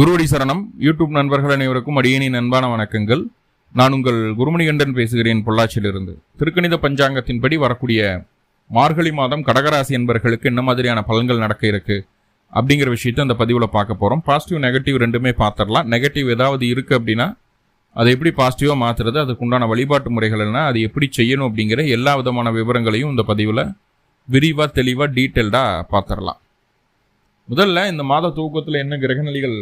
குருவடி சரணம். யூடியூப் நண்பர்கள் அனைவருக்கும் அடியணி அன்பான வணக்கங்கள். நான் உங்கள் குருமணிகண்டன் பேசுகிறேன் பொள்ளாச்சியிலிருந்து. திருக்கணித பஞ்சாங்கத்தின்படி வரக்கூடிய மார்கழி மாதம் கடகராசி என்பவர்களுக்கு என்ன மாதிரியான பலன்கள் நடக்க இருக்கு அப்படிங்கிற விஷயத்தை அந்த பதிவில் பார்க்க போகிறோம் பாசிட்டிவ் நெகட்டிவ் ரெண்டுமே பார்த்துடலாம். நெகட்டிவ் ஏதாவது இருக்குது அப்படின்னா அதை எப்படி பாசிட்டிவாக மாற்றுறது அதுக்குண்டான வழிபாட்டு முறைகள் என்ன அது எப்படி செய்யணும் அப்படிங்கிற எல்லா விதமான விவரங்களையும் இந்த பதிவில் விரிவாக தெளிவாக டீட்டெயில்டாக பார்த்துடலாம். முதல்ல இந்த மாத தூக்கத்தில் என்ன கிரகநிலைகள்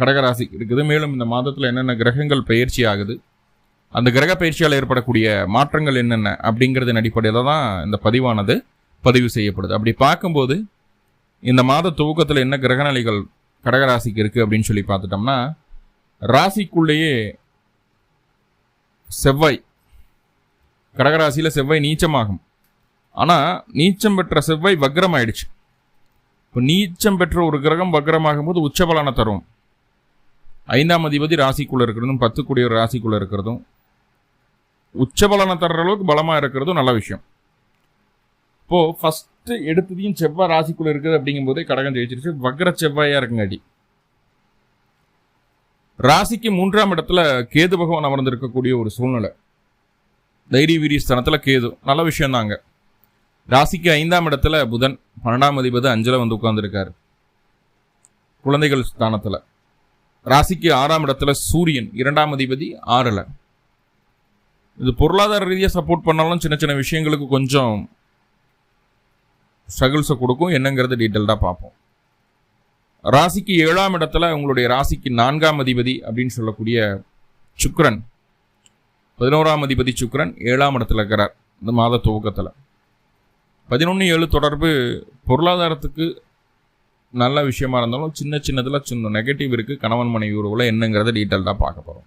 கடகராசி இருக்குது. மேலும் இந்த மாதத்தில் என்னென்ன கிரகங்கள் பயிற்சி ஆகுது? அந்த கிரக பயிற்சியால் ஏற்படக்கூடிய மாற்றங்கள் என்னென்ன அப்படிங்கிறதின் அடிப்படையில் தான் இந்த பதிவானது பதிவு செய்யப்படுது. அப்படி பார்க்கும்போது இந்த மாத துவக்கத்தில் என்ன கிரகநிலைகள் கடகராசிக்கு இருக்குது அப்படின்னு சொல்லி பார்த்துட்டோம்னா ராசிக்குள்ளேயே செவ்வாய் கடகராசியில் செவ்வாய் நீச்சமாகும். ஆனால் நீச்சம் பெற்ற செவ்வாய் வக்ரம் ஆயிடுச்சு இப்போ நீச்சம் பெற்ற ஒரு கிரகம் வக்ரமாகும் போது உச்சபலனை தரும். ஐந்தாம் அதிபதி ராசிக்குள்ளே இருக்கிறதும் பத்து கூடிய ஒரு ராசிக்குள்ளே இருக்கிறதும் உச்சபலனை தர்ற அளவுக்கு பலமாக இருக்கிறதும் நல்ல விஷயம். இப்போது ஃபஸ்ட்டு எடுத்ததையும் செவ்வாய் ராசிக்குள்ளே இருக்குது அப்படிங்கும்போதே கடகம் ஜெயிச்சிருச்சு. வக்ர செவ்வாயாக இருக்குங்காட்டி ராசிக்கு மூன்றாம் இடத்துல கேது பகவான் அமர்ந்திருக்கக்கூடிய ஒரு சூழ்நிலை. தைரிய வீரிய ஸ்தானத்தில் கேது. நல்ல விஷயம் தாங்க ராசிக்கு ஐந்தாம் இடத்துல புதன் பன்னெண்டாம் அதிபதி அஞ்சல வந்து உட்காந்துருக்கார் குழந்தைகள் ஸ்தானத்தில். ராசிக்கு ஆறாம் இடத்துல சூரியன் இரண்டாம் அதிபதி ஆறில். இது பொருளாதார ரீதியாக சப்போர்ட் பண்ணாலும் சின்ன சின்ன விஷயங்களுக்கு கொஞ்சம் ஸ்ட்ரகிள்ஸை கொடுக்கும். என்னங்கிறது டீட்டெயில்டாக பார்ப்போம். ராசிக்கு ஏழாம் இடத்துல உங்களுடைய ராசிக்கு நான்காம் அதிபதி அப்படின்னு சொல்லக்கூடிய சுக்ரன் பதினோராம் அதிபதி சுக்ரன் ஏழாம் இடத்துல இருக்கிறார். இந்த மாத துவக்கத்தில். பதினொன்று ஏழு தொடர்பு பொருளாதாரத்துக்கு நல்ல விஷயமா இருந்தாலும் சின்ன சின்னதில் சின்ன நெகட்டிவ் இருக்குது கணவன் மனைவி உறவுல என்னங்கிறத டீட்டெயில்டாக பார்க்க போகிறோம்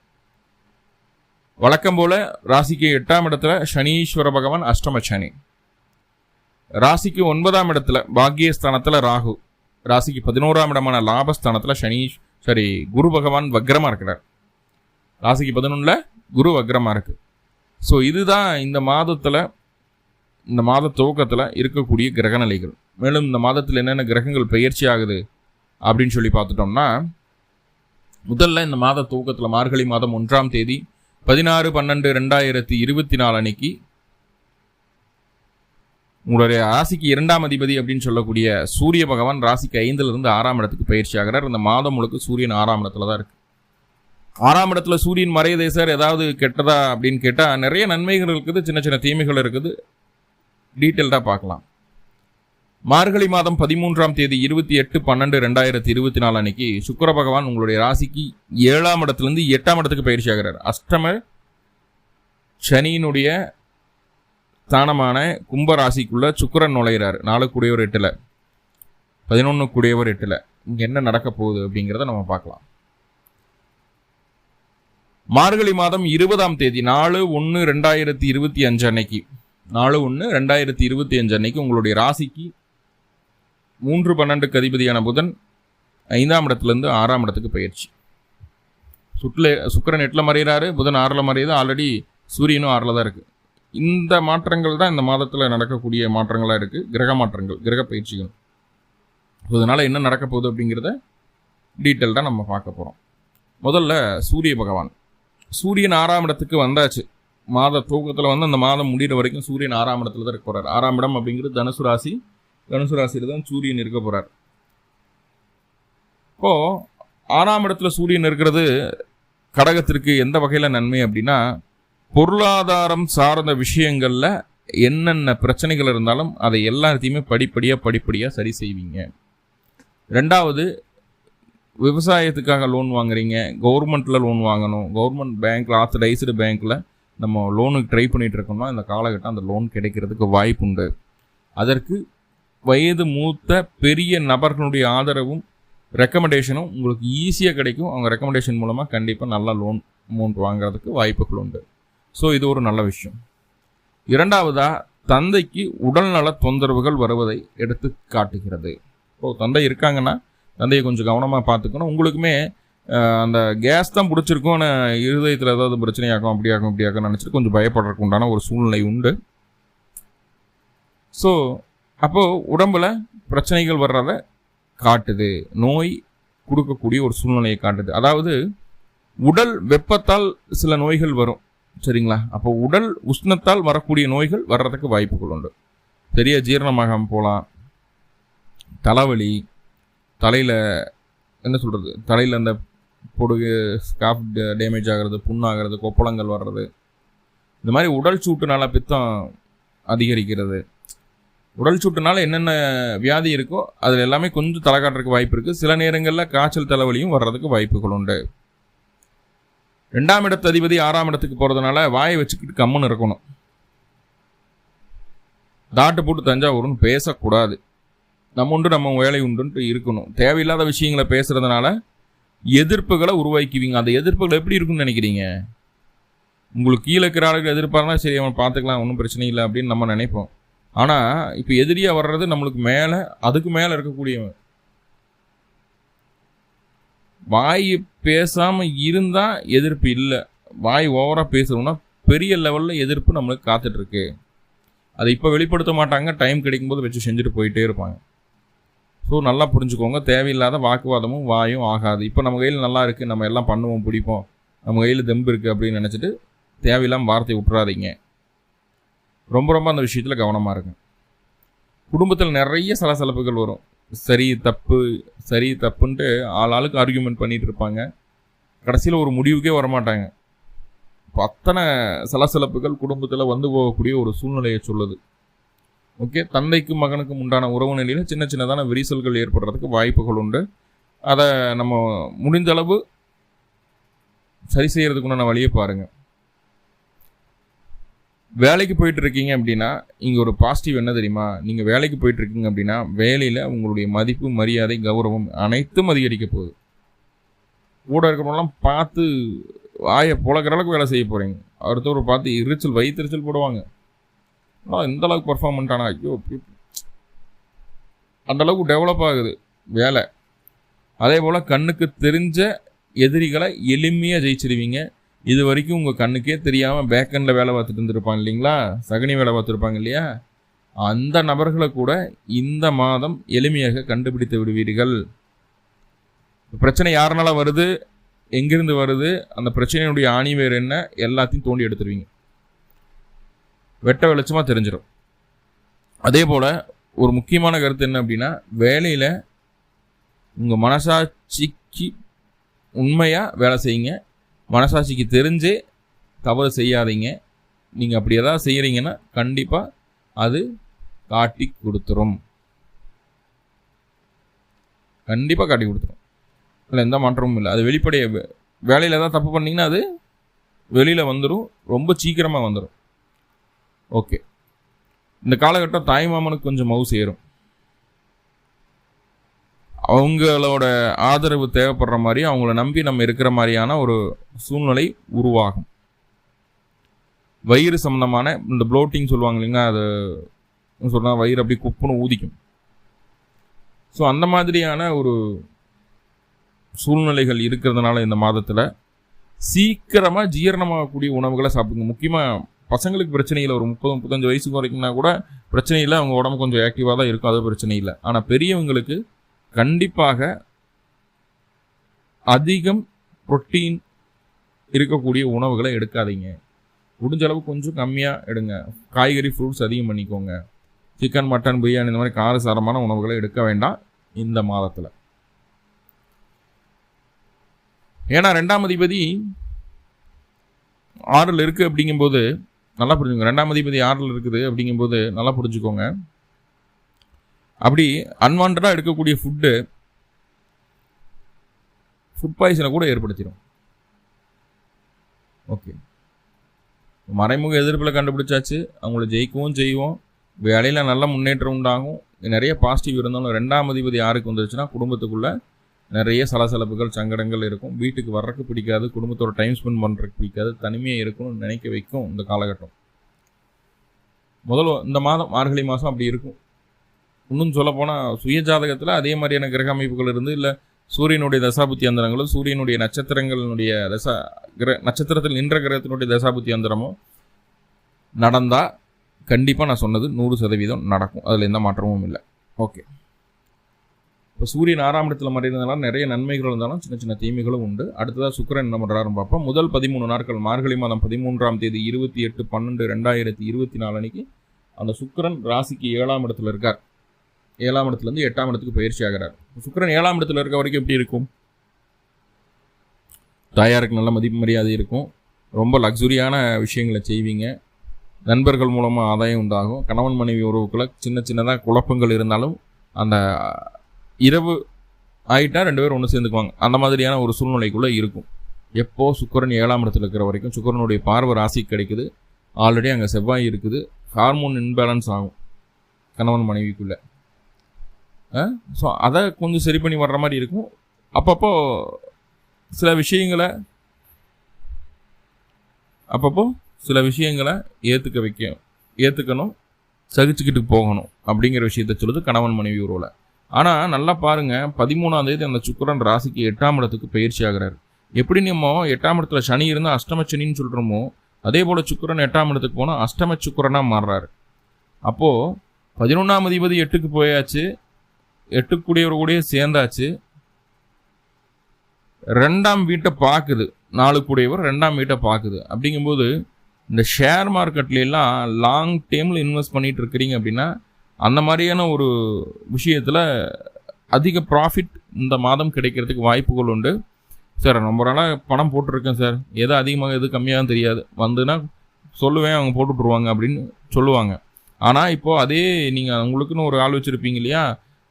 வழக்கம் போல் ராசிக்கு எட்டாம் இடத்துல சனீஸ்வர பகவான் அஷ்டம சனி. ராசிக்கு ஒன்பதாம் இடத்துல பாக்கியஸ்தானத்தில் ராகு. ராசிக்கு பதினோராம் இடமான லாபஸ்தானத்தில் சனி சரி குரு பகவான் வக்ரமாக இருக்கிறார். ராசிக்கு பதினொன்றில் குரு வக்ரமாக இருக்குது ஸோ இதுதான் இந்த மாதத்தில் இந்த மாத துவக்கத்தில் இருக்கக்கூடிய கிரகநிலைகள். மேலும் இந்த மாதத்தில் என்னென்ன கிரகங்கள் பயிற்சி ஆகுது அப்படின்னு சொல்லி பார்த்துட்டோம்னா முதல்ல இந்த மாத துவக்கத்தில் மார்கழி மாதம் ஒன்றாம் தேதி பதினாறு பன்னெண்டு ரெண்டாயிரத்தி இருபத்தி நாலு அன்னைக்கு உங்களுடைய ராசிக்கு இரண்டாம் அதிபதி அப்படின்னு சொல்லக்கூடிய சூரிய பகவான் ராசிக்கு ஐந்துலேருந்து ஆறாம் இடத்துக்கு பயிற்சி ஆகிறார். இந்த மாதம் முழுக்க சூரியன் ஆறாம் இடத்துல தான் இருக்கு. ஆறாம் இடத்துல சூரியன் மறையதே சார். ஏதாவது கெட்டதா அப்படின்னு கேட்டால் நிறைய நன்மைகள் இருக்குது சின்ன சின்ன தீமைகள் இருக்குது. டீட்டெயில்டாக பார்க்கலாம். மார்கழி மாதம் பதிமூன்றாம் தேதி இருபத்தி எட்டு பன்னெண்டு ரெண்டாயிரத்தி இருபத்தி நாலு அன்னைக்கு சுக்கர பகவான் உங்களுடைய ராசிக்கு ஏழாம் இடத்துலேருந்து எட்டாம் இடத்துக்கு பயிற்சி ஆகிறார். அஷ்டம சனியினுடைய ஸ்தானமான கும்ப ராசிக்குள்ளே சுக்கரன் நுழைகிறார் நாலு கூடியவர் எட்டில். பதினொன்று கூடியவர் எட்டில். இங்கே என்ன நடக்க போகுது அப்படிங்கிறத நம்ம பார்க்கலாம். மார்கழி மாதம் இருபதாம் தேதி நாலு ஒன்று ரெண்டாயிரத்தி இருபத்தி அஞ்சு அன்னைக்கு. நாலு ஒன்று ரெண்டாயிரத்தி இருபத்தி அஞ்சு அன்னைக்கு உங்களுடைய ராசிக்கு மூன்று பன்னெண்டுக்கு அதிபதியான புதன் ஐந்தாம் இடத்துலேருந்து ஆறாம் இடத்துக்கு பயிற்சி சுற்றில் சுக்கரன் எட்டில் மறைகிறாரு புதன் ஆறில் மறையுது ஆல்ரெடி சூரியனும் ஆறில் தான் இருக்குது இந்த மாற்றங்கள் தான் இந்த மாதத்தில் நடக்கக்கூடிய மாற்றங்களாக இருக்குது கிரக மாற்றங்கள் கிரக பயிற்சிகள். ஸோ இதனால் என்ன நடக்க போகுது அப்படிங்கிறத டீட்டெயில்டாக நம்ம பார்க்க போகிறோம் முதல்ல சூரிய பகவான். சூரியன் ஆறாம் இடத்துக்கு வந்தாச்சு. மாத தூக்கத்தில் வந்து அந்த மாதம் முடிகிற வரைக்கும் சூரியன் ஆறாம் இடத்துல தான் இருக்க போகிறார் ஆறாம் இடம் அப்படிங்கிறது தனுசு ராசி தனுசு ராசியில் தான் சூரியன் இருக்க போகிறார் இப்போது ஆறாம் இடத்துல சூரியன் இருக்கிறது கடகத்திற்கு எந்த வகையில் நன்மை அப்படின்னா பொருளாதாரம் சார்ந்த விஷயங்களில் என்னென்ன பிரச்சனைகள் இருந்தாலும் அதை எல்லாத்தையுமே படிப்படியாக படிப்படியாக சரி செய்வீங்க. ரெண்டாவது விவசாயத்துக்காக லோன் வாங்குறீங்க. கவர்மெண்ட்டில் லோன் வாங்கணும். கவர்மெண்ட் பேங்க்கில் ஆத்தரைஸ்டு பேங்க்கில் நம்ம லோனுக்கு ட்ரை பண்ணிகிட்டு இருக்கோம்னா இந்த காலகட்டம் அந்த லோன் கிடைக்கிறதுக்கு வாய்ப்பு உண்டு. அதற்கு வயது மூத்த பெரிய நபர்களுடைய ஆதரவும் ரெக்கமெண்டேஷனும் உங்களுக்கு ஈஸியாக கிடைக்கும். அவங்க ரெக்கமெண்டேஷன் மூலமாக கண்டிப்பாக நல்லா லோன் அமௌண்ட் வாங்குறதுக்கு வாய்ப்புகள் உண்டு. ஸோ இது ஒரு நல்ல விஷயம். இரண்டாவதாக தந்தைக்கு உடல்நல தொந்தரவுகள் வருவதை எடுத்து காட்டுகிறது. ஓ தந்தை இருக்காங்கன்னா தந்தையை கொஞ்சம் கவனமாக பார்த்துக்கணும். உங்களுக்குமே அந்த கேஸ் தான் பிடிச்சிருக்கும் ஆனால் இருதயத்தில் ஏதாவது பிரச்சனையாகும் அப்படியாகும் இப்படியாகும் நினச்சிட்டு கொஞ்சம் பயப்படுறதுக்கு உண்டான ஒரு சூழ்நிலை உண்டு. ஸோ அப்போது உடம்பில் பிரச்சனைகள் வர்றத காட்டுது. நோய் கொடுக்கக்கூடிய ஒரு சூழ்நிலையை காட்டுது. அதாவது உடல் வெப்பத்தால் சில நோய்கள் வரும். சரிங்களா? அப்போ உடல் உஷ்ணத்தால் வரக்கூடிய நோய்கள் வர்றதுக்கு வாய்ப்புகள் உண்டு. பெரிய ஜீரணமாகாமல் போகலாம். தலைவலி தலையில் என்ன சொல்கிறது தலையில் அந்த பொடுகு ஸ்காஃப் டேமேஜ் ஆகிறது புண்ணாகிறது கொப்பளங்கள் வர்றது. இந்த மாதிரி உடல் சூட்டுனால பித்தம் அதிகரிக்கிறது. உடல் சூட்டுனால என்னென்ன வியாதி இருக்கோ அதில் எல்லாமே கொஞ்சம் தலை காட்டுறதுக்கு வாய்ப்பு இருக்குது சில நேரங்களில் காய்ச்சல் தலைவலியும் வர்றதுக்கு வாய்ப்புகள் உண்டு. ரெண்டாம் இடத்து அதிபதி ஆறாம் இடத்துக்கு போகிறதுனால வாயை வச்சுக்கிட்டு கம்முன்னு இருக்கணும். தாட்டு போட்டு தஞ்சாவூர்னு பேசக்கூடாது. நம்ம உண்டு நம்ம வேலை உண்டுன்ட்டு இருக்கணும். தேவையில்லாத விஷயங்களை பேசுகிறதுனால எதிர்ப்புகளை உருவாக்குவீங்க. அந்த எதிர்ப்புகள் எப்படி இருக்குன்னு நினைக்கிறீங்க? உங்களுக்கு கீழே இருக்கிற ஆளுகள் எதிர்ப்பாருனா சரி அவன் பார்த்துக்கலாம் ஒன்றும் பிரச்சனை இல்லை அப்படின்னு நம்ம நினைப்போம். ஆனால் இப்போ எதிரியாக வர்றது நம்மளுக்கு மேலே அதுக்கு மேலே இருக்கக்கூடியவன். வாய் பேசாமல் இருந்தால் எதிர்ப்பு இல்லை. வாய் ஓவராக பேசுகிறோம்னா பெரிய லெவலில் எதிர்ப்பு நம்மளுக்கு காத்துட்ருக்கு அதை இப்போ வெளிப்படுத்த மாட்டாங்க. டைம் கிடைக்கும்போது வச்சு செஞ்சுட்டு போயிட்டே இருப்பாங்க. ஸோ நல்லா புரிஞ்சுக்கோங்க. தேவையில்லாத வாக்குவாதமும் வாயும் ஆகாது. இப்போ நம்ம கையில் நல்லா இருக்குது நம்ம எல்லாம் பண்ணுவோம் பிடிப்போம். நம்ம கையில் தெம்பு இருக்குது அப்படின்னு நினச்சிட்டு தேவையில்லாமல் வார்த்தை விட்டுறாதீங்க. ரொம்ப ரொம்ப அந்த விஷயத்தில் கவனமாக இருக்கும் குடும்பத்தில் நிறைய சலசலப்புகள் வரும். சரி தப்பு சரி தப்புன்ட்டு ஆள் ஆளுக்கு ஆர்கியூமெண்ட் பண்ணிகிட்டு இருப்பாங்க. கடைசியில் ஒரு முடிவுக்கே வரமாட்டாங்க. இப்போ அத்தனை சலசலப்புகள் குடும்பத்தில் வந்து போகக்கூடிய ஒரு சூழ்நிலையை சொல்லுது. ஓகே தந்தைக்கும் மகனுக்கும் உண்டான உறவு நிலையில் சின்ன சின்னதான விரிசல்கள் ஏற்படுறதுக்கு வாய்ப்புகள் உண்டு. அதை நம்ம முடிந்தளவு சரி செய்யறதுக்குண்டான வழியை பாருங்கள் வேலைக்கு போயிட்டு இருக்கீங்க அப்படின்னா இங்கே ஒரு பாசிட்டிவ் என்ன தெரியுமா? நீங்கள் வேலைக்கு போயிட்டு இருக்கீங்க அப்படின்னா வேலையில் உங்களுடைய மதிப்பு மரியாதை கௌரவம் அனைத்தும் அதிகரிக்க போகுது. கூட இருக்கிறவங்களாம் பார்த்து வாயை புழக்கிற அளவுக்கு வேலை செய்ய போகிறீங்க அடுத்தவர் பார்த்து எரிச்சல் வயிற்றுச்சல் போடுவாங்க. இந்த அளவுக்கு பர்ஃபார்ம் பண்ணிட்டானா? ஐயோ அந்த அளவுக்கு டெவலப் ஆகுது வேலை. அதே போல் கண்ணுக்கு தெரிஞ்ச எதிரிகளை எளிமையாக ஜெயிச்சிருவீங்க. இது வரைக்கும் உங்கள் கண்ணுக்கே தெரியாமல் பேக்கெண்டில் வேலை பார்த்துட்டு இருந்திருப்பாங்க இல்லைங்களா? சகனி வேலை பார்த்துருப்பாங்க இல்லையா? அந்த நபர்களை கூட இந்த மாதம் எளிமையாக கண்டுபிடித்து விடுவீர்கள். பிரச்சனை யாருனால வருது? எங்கிருந்து வருது? அந்த பிரச்சனையினுடைய ஆணி வேறு என்ன? எல்லாத்தையும் தோண்டி எடுத்துருவீங்க. வெட்ட வெளிச்சமாக தெரிஞ்சிடும் அதே போல் ஒரு முக்கியமான கருத்து என்ன அப்படின்னா வேலையில் உங்கள் மனசாட்சிக்கு உண்மையாக வேலை செய்யுங்க. மனசாட்சிக்கு தெரிஞ்சே தவறு செய்யாதீங்க. நீங்கள் அப்படி எதாவது செய்கிறீங்கன்னா கண்டிப்பாக அது காட்டி கொடுத்துரும். கண்டிப்பாக காட்டி கொடுத்துரும். இல்லை எந்த மாற்றமும் இல்லை. அது வெளிப்படைய வேலையில் ஏதாவது தப்பு பண்ணிங்கன்னா அது வெளியில் வந்துடும் ரொம்ப சீக்கிரமாக வந்துடும் ஓகே. இந்த காலகட்டம் தாய்மாமனுக்கு கொஞ்சம் மவு சேரும் அவங்களோட ஆதரவு தேவைப்படுற மாதிரி அவங்கள நம்பி நம்ம இருக்கிற மாதிரியான ஒரு சூழ்நிலை உருவாகும். வயிறு சம்மந்தமான இந்த ப்ளோட்டிங் சொல்லுவாங்க இல்லைங்களா அது சொன்னால் வயிறு அப்படி குப்புன்னு ஊதிக்கும். ஸோ அந்த மாதிரியான ஒரு சூழ்நிலைகள் இருக்கிறதுனால இந்த மாதத்தில் சீக்கிரமாக ஜீரணமாகக்கூடிய உணவுகளை சாப்பிடுங்க. முக்கியமாக பசங்களுக்கு பிரச்சனை இல்லை. ஒரு முப்பது முப்பத்தஞ்சு வயசுக்கு வரைக்கும்னா கூட பிரச்சனை இல்லை. அவங்க உடம்பு கொஞ்சம் ஆக்டிவாக தான் இருக்கும். அது பிரச்சனை இல்லை. ஆனால் பெரியவங்களுக்கு கண்டிப்பாக அதிகம் புரோட்டீன் இருக்கக்கூடிய உணவுகளை எடுக்காதீங்க. முடிஞ்ச அளவு கொஞ்சம் கம்மியாக எடுங்க. காய்கறி ஃப்ரூட்ஸ் அதிகம் பண்ணிக்கோங்க. சிக்கன் மட்டன் பிரியாணி இந்த மாதிரி காரசாரமான உணவுகளை எடுக்க வேண்டாம் இந்த மாதத்தில். ஏன்னா ரெண்டாம் அதிபதி ஆறில் இருக்குது அப்படிங்கும்போது நல்லா புரிஞ்சுக்கோங்க. ரெண்டாம் அதிபதி ஆறில் இருக்குது அப்படிங்கும்போது நல்லா புரிஞ்சுக்கோங்க. அப்படி அன்வான்டாக எடுக்கக்கூடிய ஃபுட்டு ஃபுட் பாய்சனை கூட ஏற்படுத்திடும் ஓகே மறைமுக எதிர்ப்பில் கண்டுபிடிச்சாச்சு. அவங்கள ஜெயிக்கவும் செய்வோம். வேலையில் நல்ல முன்னேற்றம் உண்டாகும். நிறைய பாசிட்டிவ் இருந்தாலும் ரெண்டாம் அதிபதி யாருக்கு வந்துருச்சுன்னா குடும்பத்துக்குள்ளே நிறைய சலசலப்புகள் சங்கடங்கள் இருக்கும். வீட்டுக்கு வர்றதுக்கு பிடிக்காது குடும்பத்தோட டைம் ஸ்பெண்ட் பண்ணுறதுக்கு பிடிக்காது தனிமையாக இருக்கணும்னு நினைக்க வைக்கும் இந்த காலகட்டம். முதல்ல இந்த மாதம் மார்கழி மாதம் அப்படி இருக்கும். இன்னும் சொல்லப்போனால் சுய ஜாதகத்தில் அதே மாதிரியான கிரக அமைப்புகள் இருந்து இல்லை சூரியனுடைய தசாபுத்தி அந்தரங்களோ சூரியனுடைய நட்சத்திரங்களினுடைய தசா கிர நட்சத்திரத்தில் நின்ற கிரகத்தினுடைய தசாபுத்தி அந்தரமோ நடந்தால் கண்டிப்பாக நான் சொன்னது நூறு சதவீதம் நடக்கும். அதில் எந்த மாற்றமும் இல்லை. ஓகே இப்போ சூரியன் ஆறாம் இடத்துல மறைந்ததுனால நிறைய நன்மைகள் இருந்தாலும் சின்ன சின்ன தீமைகளும் உண்டு. அடுத்ததாக சுக்கிரன் என்ன பண்ணுறாருன்னு பார்ப்போம். முதல் பதிமூணு நாட்கள் மார்கழி மாதம் பதிமூன்றாம் தேதி இருபத்தி எட்டு பன்னெண்டு ரெண்டாயிரத்தி இருபத்தி நாலு அன்னைக்கு அந்த சுக்கரன் ராசிக்கு ஏழாம் இடத்துல இருக்கார். ஏழாம் இடத்துலேருந்து எட்டாம் இடத்துக்கு பயிற்சி ஆகிறார். சுக்கிரன் ஏழாம் இடத்துல இருக்க வரைக்கும் எப்படி இருக்கும்? தாயாருக்கு நல்ல மதிப்பு மரியாதை இருக்கும். ரொம்ப லக்ஸுரியான விஷயங்களை செய்வீங்க. நண்பர்கள் மூலமாக ஆதாயம் உண்டாகும். கணவன் மனைவி உறவுக்குள்ள சின்ன சின்னதாக குழப்பங்கள் இருந்தாலும் அந்த இரவு ஆயிட்டா ரெண்டு பேரும் ஒன்று சேர்ந்துக்குவாங்க. அந்த மாதிரியான ஒரு சூழ்நிலைக்குள்ளே இருக்கும். எப்போ சுக்கரன் ஏழாம் இடத்துல இருக்கிற வரைக்கும் சுக்கரனுடைய பார்வை ராசி கிடைக்குது. ஆல்ரெடி அங்கே செவ்வாய் இருக்குது. ஹார்மோன் இன்பேலன்ஸ் ஆகும். கணவன் மனைவிக்குள்ளே. ஸோ அதை கொஞ்சம் சரி பண்ணி வர்ற மாதிரி இருக்கும். அப்பப்போ சில விஷயங்களை அப்பப்போ சில விஷயங்களை ஏற்றுக்க வைக்க ஏற்றுக்கணும் சகிச்சுக்கிட்டு போகணும். அப்படிங்கிற விஷயத்த சொல்லுது கணவன் மனைவி உறவில். ஆனால் நல்லா பாருங்க பதிமூணாம் தேதி அந்த சுக்கிரன் ராசிக்கு எட்டாம் இடத்துக்கு பயிற்சி ஆகிறார். எப்படி நம்ம எட்டாம் இடத்துல சனி இருந்தால் அஷ்டம சனின்னு சொல்கிறோமோ அதே போல் சுக்கரன் எட்டாம் இடத்துக்கு போனால் அஷ்டம சுக்கிரனாக மாறுறாரு. அப்போது பதினொன்றாம் அதிபதி எட்டுக்கு போயாச்சு எட்டுக்குடியவர் கூடயே சேர்ந்தாச்சு. ரெண்டாம் வீட்டை பார்க்குது நாலு கூடியவர் ரெண்டாம் வீட்டை பார்க்குது அப்படிங்கும்போது இந்த ஷேர் மார்க்கெட்லாம் லாங் டேர்மில் இன்வெஸ்ட் பண்ணிகிட்டு இருக்கிறீங்க அப்படின்னா அந்த மாதிரியான ஒரு விஷயத்தில் அதிக ப்ராஃபிட் இந்த மாதம் கிடைக்கிறதுக்கு வாய்ப்புகள் உண்டு. சார் ரொம்ப நாளாக பணம் போட்டிருக்கேன் சார் எது அதிகமாக எது கம்மியாக தெரியாது. வந்துன்னா சொல்லுவேன் அவங்க போட்டுட்ருவாங்க அப்படின்னு சொல்லுவாங்க. ஆனால் இப்போது அதே நீங்கள் உங்களுக்குன்னு ஒரு ஆள் வச்சுருப்பீங்க இல்லையா?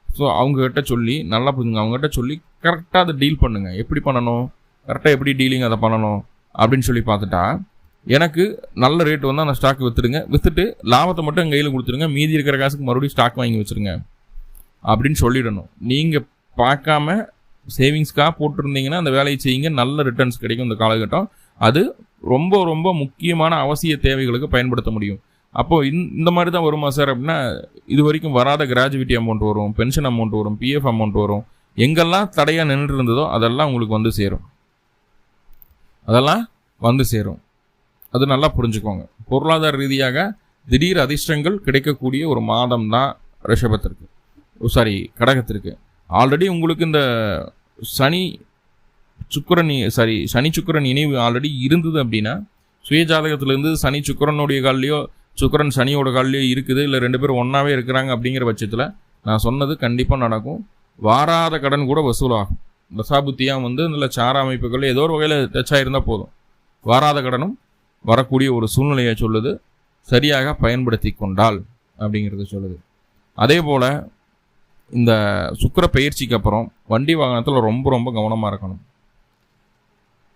ஸோ அவங்கக்கிட்ட சொல்லி நல்லா புரிஞ்சுங்க. அவங்ககிட்ட சொல்லி கரெக்டாக அதை டீல் பண்ணுங்கள் எப்படி பண்ணணும்? கரெக்டாக எப்படி டீலிங் அதை பண்ணணும்? அப்படின்னு சொல்லி பார்த்துட்டா எனக்கு நல்ல ரேட் வந்து அந்த ஸ்டாக் விற்றுடுங்க விற்றுட்டு லாபத்தை மட்டும் எங்கள் கையில் கொடுத்துருங்க மீதி இருக்கிற காசுக்கு மறுபடியும் ஸ்டாக் வாங்கி வச்சுருங்க. அப்படின்னு சொல்லிடணும். நீங்கள் பார்க்காம சேவிங்ஸ்க்காக போட்டிருந்தீங்கன்னா அந்த வேலையை செய்யுங்க. நல்ல ரிட்டர்ன்ஸ் கிடைக்கும் இந்த காலகட்டம். அது ரொம்ப ரொம்ப முக்கியமான அவசிய தேவைகளுக்கு பயன்படுத்த முடியும். அப்போது இந் இந்த மாதிரி தான் வருமா சார் அப்படின்னா இது வரைக்கும் வராத கிராஜுவிட்டி அமௌண்ட் வரும் பென்ஷன் அமௌண்ட் வரும் பிஎஃப் அமௌண்ட் வரும். எங்கெல்லாம் தடையாக நின்று இருந்ததோ அதெல்லாம் உங்களுக்கு வந்து சேரும். அதெல்லாம் வந்து சேரும். அது நல்லா புரிஞ்சுக்கோங்க. பொருளாதார ரீதியாக திடீர் அதிர்ஷ்டங்கள் கிடைக்கக்கூடிய ஒரு மாதம் தான் ரிஷபத்திற்கு. சாரி கடகத்திற்கு. ஆல்ரெடி உங்களுக்கு இந்த சனி சுக்கரன் சாரி சனி சுக்கரன் இணைவு ஆல்ரெடி இருந்தது அப்படின்னா சுய ஜாதகத்திலேருந்து சனி சுக்கரனுடைய கால்லையோ சுக்கரன் சனியோட கால்லையோ இருக்குது இல்லை ரெண்டு பேரும் ஒன்றாவே இருக்கிறாங்க அப்படிங்கிற பட்சத்தில் நான் சொன்னது கண்டிப்பாக நடக்கும். வாராத கடன் கூட வசூலாகும். தசாபுத்தியாக வந்து நல்ல சார அமைப்புகள் ஏதோ ஒரு வகையில் டச்சாக இருந்தால் போதும். வாராத கடனும் வரக்கூடிய ஒரு சூழ்நிலையை சொல்லுது. சரியாக பயன்படுத்தி கொண்டால் அப்படிங்கிறது சொல்லுது. அதே போல் இந்த சுக்கர பயிற்சிக்கு அப்புறம் வண்டி வாகனத்தில் ரொம்ப ரொம்ப கவனமாக இருக்கணும்.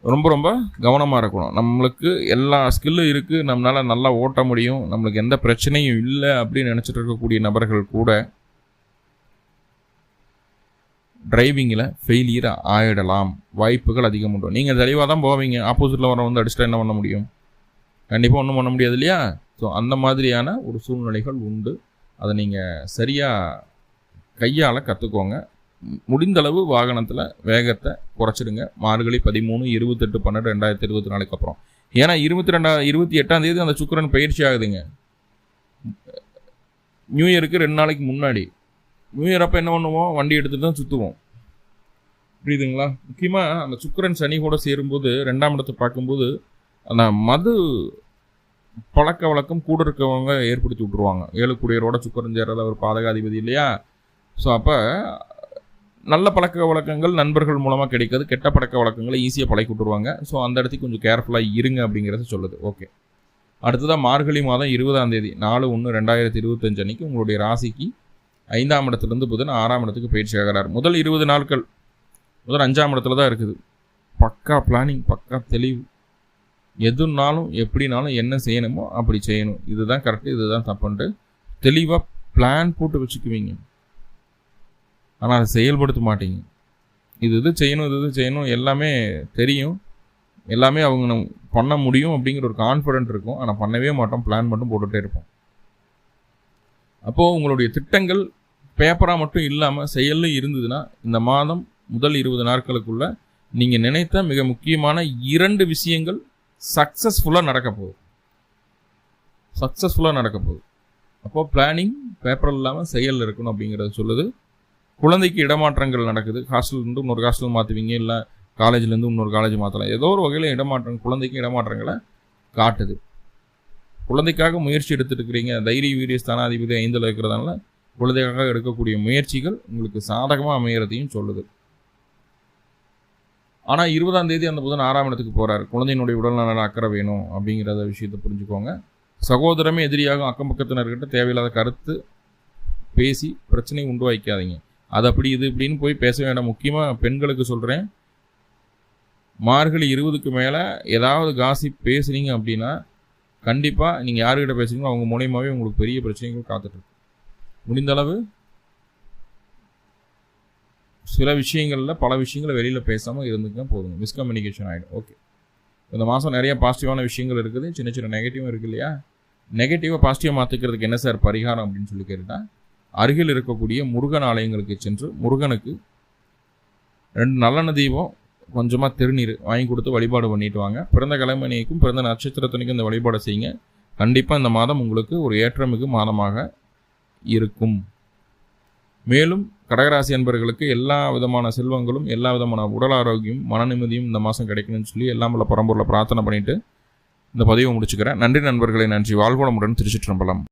ரொம்ப ரொம்ப கவனமாக இருக்கணும். நம்மளுக்கு எல்லா ஸ்கில்லும் இருக்குது நம்மளால் நல்லா ஓட்ட முடியும். நம்மளுக்கு எந்த பிரச்சனையும் இல்லை அப்படின்னு நினச்சிட்டு இருக்கக்கூடிய நபர்கள் கூட டிரைவிங்கில் ஃபெயிலியர் ஆகிடலாம் வாய்ப்புகள் அதிகம் உண்டு. நீங்கள் தெளிவாக தான் போவீங்க ஆப்போசிட்டில் வர வந்து அடிச்சுட்டா என்ன பண்ண முடியும்? கண்டிப்பாக ஒன்றும் பண்ண முடியாது இல்லையா? ஸோ அந்த மாதிரியான ஒரு சூழ்நிலைகள் உண்டு. அதை நீங்கள் சரியாக கையால் கற்றுக்கோங்க முடிந்தளவு வாகனத்தில் வேகத்தை குறைச்சிடுங்க. மார்கழி பதிமூணு இருபத்தெட்டு பன்னெண்டு ரெண்டாயிரத்தி இருபத்தி நாலுக்கு அப்புறம். ஏன்னா இருபத்தி ரெண்டா இருபத்தி எட்டாம் தேதி அந்த சுக்கரன் பயிற்சி ஆகுதுங்க. நியூ இயருக்கு ரெண்டு நாளைக்கு முன்னாடி. நியூ இயர் அப்போ என்ன பண்ணுவோம்? வண்டி எடுத்துகிட்டு தான் சுற்றுவோம் புரியுதுங்களா? முக்கியமாக அந்த சுக்கரன் சனி கூட சேரும்போது ரெண்டாம் இடத்தை பார்க்கும்போது அந்த மது பழக்க வழக்கம் கூட இருக்கவங்க ஏற்படுத்தி விட்ருவாங்க ஏழுக்குடியரோட சுக்கரன் சேரல அவர் பாதகாதிபதி இல்லையா? ஸோ அப்போ நல்ல பழக்க வழக்கங்கள் நண்பர்கள் மூலமாக கிடைக்காது கெட்ட பழக்க வழக்கங்களை ஈஸியாக பழக்கி விட்ருவாங்க ஸோ அந்த இடத்துக்கு கொஞ்சம் கேர்ஃபுல்லாக இருங்க அப்படிங்கிறத சொல்லுது. ஓகே அடுத்ததாக மார்கழி மாதம் இருபதாம் தேதி நாலு ஒன்று ரெண்டாயிரத்தி இருபத்தஞ்சு அன்னைக்கு உங்களுடைய ராசிக்கு ஐந்தாம் இடத்துலேருந்து புதன் ஆறாம் இடத்துக்கு பயிற்சி ஆகிறார். முதல் இருபது நாட்கள் முதல் அஞ்சாம் இடத்துல தான் இருக்குது. பக்கா பிளானிங் பக்கா தெளிவு. எதுனாலும் எப்படினாலும் என்ன செய்யணுமோ அப்படி செய்யணும். இதுதான் கரெக்டு இதுதான் தப்புன்ட்டு தெளிவாக பிளான் போட்டு வச்சுக்குவீங்க. ஆனால் அதை செயல்படுத்த மாட்டீங்க. இது இது செய்யணும் இது இது செய்யணும் எல்லாமே தெரியும். எல்லாமே அவங்க பண்ண முடியும் அப்படிங்கிற ஒரு கான்ஃபிடென்ட் இருக்கும். ஆனால் பண்ணவே மாட்டோம் பிளான் மட்டும் போட்டுகிட்டே இருப்போம். அப்போது உங்களுடைய திட்டங்கள் பேப்பராக மட்டும் இல்லாமல் செயலில் இருந்ததுன்னா இந்த மாதம் முதல் இருபது நாட்களுக்குள்ள நீங்கள் நினைத்த மிக முக்கியமான இரண்டு விஷயங்கள் சக்ஸஸ்ஃபுல்லாக நடக்க போகுது. சக்ஸஸ்ஃபுல்லாக நடக்க போகுது. அப்போது பிளானிங் பேப்பர் இல்லாமல் செயல் இருக்கணும் அப்படிங்கிறத சொல்லுது. குழந்தைக்கு இடமாற்றங்கள் நடக்குது. ஹாஸ்டல்லேருந்து இன்னொரு ஹாஸ்டல் மாற்றுவீங்க இல்லை காலேஜ்லேருந்து இன்னொரு காலேஜ் மாற்றலாம் ஏதோ ஒரு வகையில் இடமாற்றம் குழந்தைக்கு இடமாற்றங்களை காட்டுது. குழந்தைக்காக முயற்சி எடுத்துட்டுருக்கிறீங்க தைரிய வீரிய ஸ்தானாதிபதி ஐந்தில் இருக்கிறதுனால குழந்தைக்காக எடுக்கக்கூடிய முயற்சிகள் உங்களுக்கு சாதகமாக அமைகிறதையும் சொல்லுது. ஆனால் இருபதாம் தேதி அந்த புதன் ஆறாம் இடத்துக்கு போகிறார் குழந்தையினுடைய உடல்நல அக்கறை வேணும் அப்படிங்கிறத விஷயத்தை புரிஞ்சுக்கோங்க. சகோதரமே எதிரியாகும் அக்கம் பக்கத்தினர்கிட்ட தேவையில்லாத கருத்து பேசி பிரச்சனை உண்டு வைக்காதீங்க அது அப்படி இது இப்படின்னு போய் பேச வேண்டாம். முக்கியமாக பெண்களுக்கு சொல்கிறேன் மார்கழி இருபதுக்கு மேலே ஏதாவது காசி பேசுனீங்க அப்படின்னா கண்டிப்பாக நீங்கள் யாருக்கிட்ட பேசுறீங்களோ அவங்க மூலியமாகவே உங்களுக்கு பெரிய பிரச்சனைகள் காத்துட்ருக்கு முடிந்தளவு சில விஷயங்களில் பல விஷயங்களை வெளியில் பேசாமல் இருந்துக்க போதுங்க. மிஸ்கம்யூனிகேஷன் ஆகிடும் ஓகே இந்த மாதம் நிறைய பாசிட்டிவான விஷயங்கள் இருக்குது. சின்ன சின்ன நெகட்டிவும் இருக்கு இல்லையா? நெகட்டிவாக பாசிட்டிவாக மாற்றிக்கிறதுக்கு என்ன சார் பரிகாரம் அப்படின்னு சொல்லி கேட்டால் அருகில் இருக்கக்கூடிய முருகன் ஆலயங்களுக்கு சென்று முருகனுக்கு ரெண்டு நல்லெண்ண தீபம் கொஞ்சமாக திருநீர் வாங்கி கொடுத்து வழிபாடு பண்ணிட்டு வாங்க. பிறந்த கிழமணிக்கும் பிறந்த நட்சத்திரத்தனைக்கும் இந்த வழிபாடை செய்யுங்க. கண்டிப்பாக இந்த மாதம் உங்களுக்கு ஒரு ஏற்றமிகு மாதமாக இருக்கும். மேலும் கடகராசி அன்பர்களுக்கு எல்லா விதமான செல்வங்களும் எல்லா விதமான உடல் ஆரோக்கியம் மன நிம்மதியும் இந்த மாதம் கிடைக்கணும்னு சொல்லி எல்லாம் உள்ள பரம்பூரில் பிரார்த்தனை பண்ணிட்டு இந்த பதிவை முடிச்சுக்கிறேன். நன்றி நண்பர்களை நன்றி. வாழ்வளமுடன் திருச்சிற்றம்பலம்.